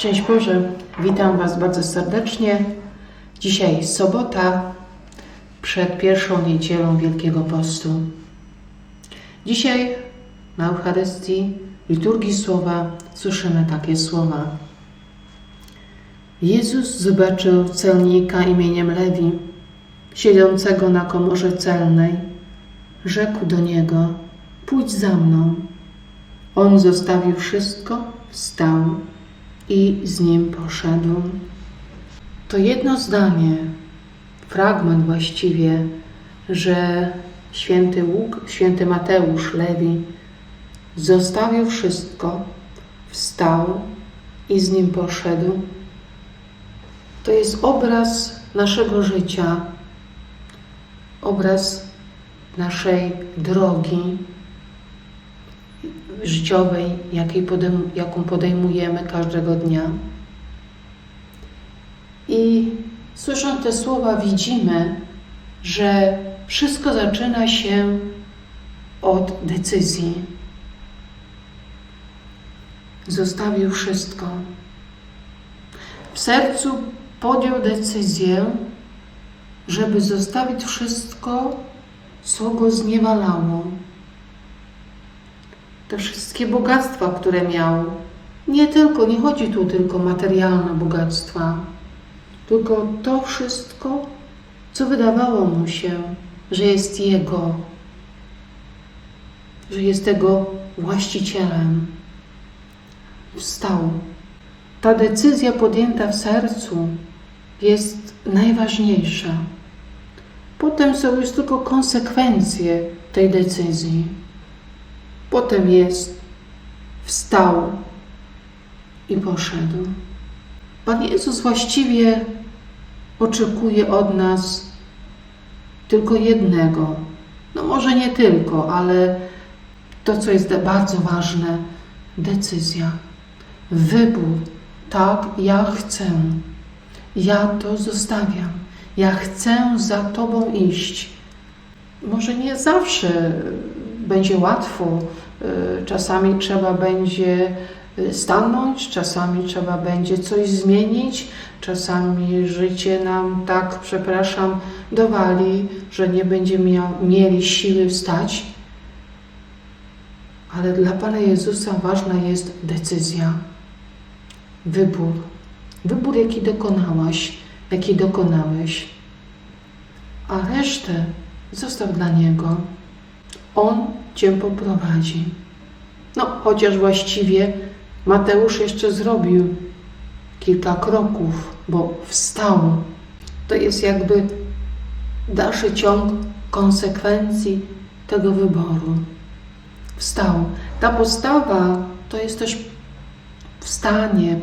Szczęść Boże, witam Was bardzo serdecznie. Dzisiaj sobota, przed pierwszą niedzielą Wielkiego Postu. Dzisiaj na Eucharystii, liturgii słowa, słyszymy takie słowa. Jezus zobaczył celnika imieniem Lewi, siedzącego na komorze celnej. Rzekł do niego: Pójdź za mną. On zostawił wszystko, wstał i z nim poszedł. To jedno zdanie, fragment właściwie, że święty Łuk, święty Mateusz Lewi zostawił wszystko, wstał i z nim poszedł. To jest obraz naszego życia, obraz naszej drogi życiowej, jaką podejmujemy każdego dnia. I słysząc te słowa, widzimy, że wszystko zaczyna się od decyzji. Zostawił wszystko. W sercu podjął decyzję, żeby zostawić wszystko, co go zniewalało. Te wszystkie bogactwa, które miał. Nie tylko, nie chodzi tu tylko o materialne bogactwa, tylko to wszystko, co wydawało mu się, że jest jego, że jest tego właścicielem. Wstał. Ta decyzja podjęta w sercu jest najważniejsza. Potem są już tylko konsekwencje tej decyzji. Potem jest wstał i poszedł. Pan Jezus właściwie oczekuje od nas tylko jednego. No może nie tylko, ale to, co jest bardzo ważne, decyzja, wybór. Tak, ja chcę. Ja to zostawiam. Ja chcę za Tobą iść. Może nie zawsze będzie łatwo, y, czasami trzeba będzie y, stanąć, czasami trzeba będzie coś zmienić, czasami życie nam tak, przepraszam, dowali, że nie będziemy mieli siły wstać. Ale dla Pana Jezusa ważna jest decyzja, wybór. Wybór, jaki dokonałaś, jaki dokonałeś. A resztę zostaw dla Niego. On Cię poprowadzi. No, chociaż właściwie Mateusz jeszcze zrobił kilka kroków, bo wstał. To jest jakby dalszy ciąg konsekwencji tego wyboru. Wstał. Ta postawa to jest też wstanie,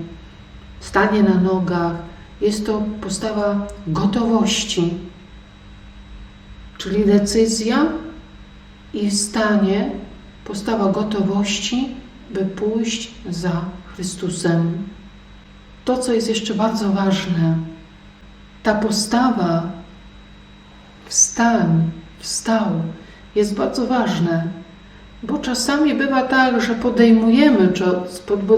stanie na nogach. Jest to postawa gotowości, czyli decyzja i stanie, postawa gotowości, by pójść za Chrystusem. To, co jest jeszcze bardzo ważne, ta postawa, wstań, wstał, jest bardzo ważne, bo czasami bywa tak, że podejmujemy,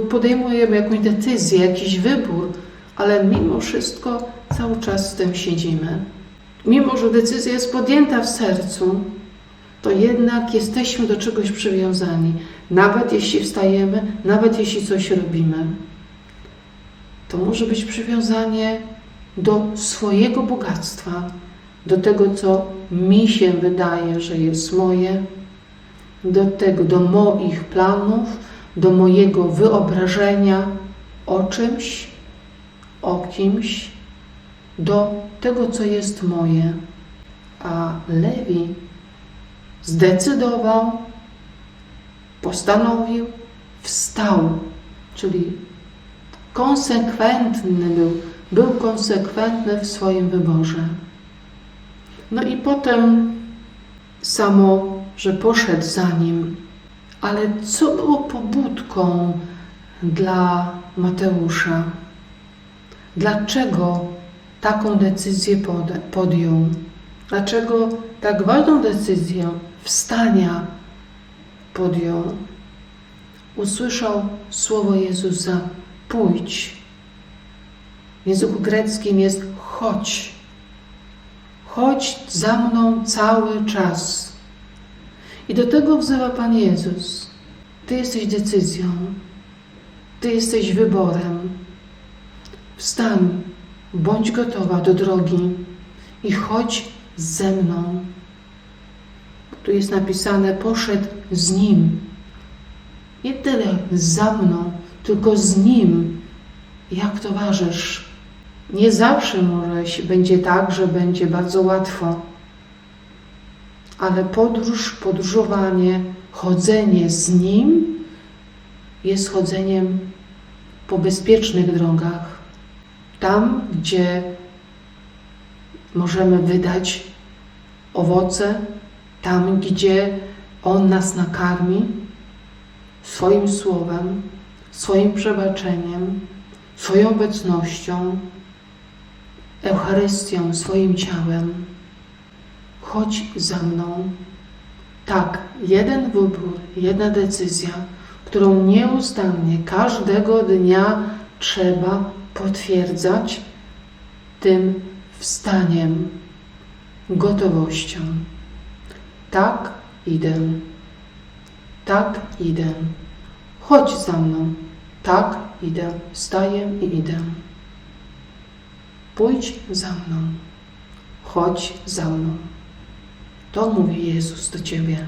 podejmujemy jakąś decyzję, jakiś wybór, ale mimo wszystko cały czas z tym siedzimy. Mimo, że decyzja jest podjęta w sercu, to jednak jesteśmy do czegoś przywiązani. Nawet jeśli wstajemy, nawet jeśli coś robimy. To może być przywiązanie do swojego bogactwa, do tego, co mi się wydaje, że jest moje, do tego, do moich planów, do mojego wyobrażenia o czymś, o kimś, do tego, co jest moje. A Lewi zdecydował, postanowił, wstał, czyli konsekwentny był, był konsekwentny w swoim wyborze. No i potem samo, że poszedł za nim, ale co było pobudką dla Mateusza? Dlaczego taką decyzję podjął? Dlaczego tak ważną decyzję wstania podjął? Usłyszał słowo Jezusa: Pójdź, w języku greckim jest chodź. Chodź za mną cały czas. I do tego wzywa Pan Jezus. Ty jesteś decyzją. Ty jesteś wyborem. Wstań, bądź gotowa do drogi i chodź ze mną. Tu jest napisane: poszedł z nim. Nie tyle za mną, tylko z nim, jak towarzysz. Nie zawsze może się- będzie tak, że będzie bardzo łatwo, ale podróż, podróżowanie, chodzenie z nim jest chodzeniem po bezpiecznych drogach. Tam, gdzie możemy wydać owoce, tam, gdzie On nas nakarmi swoim słowem, swoim przebaczeniem, swoją obecnością, Eucharystią, swoim ciałem. Chodź za mną. Tak, jeden wybór, jedna decyzja, którą nieustannie każdego dnia trzeba potwierdzać tym wstaniem, gotowością. Tak, idę. Tak, idę. Chodź za mną. Tak, idę. Wstaję i idę. Pójdź za mną. Chodź za mną. To mówi Jezus do ciebie.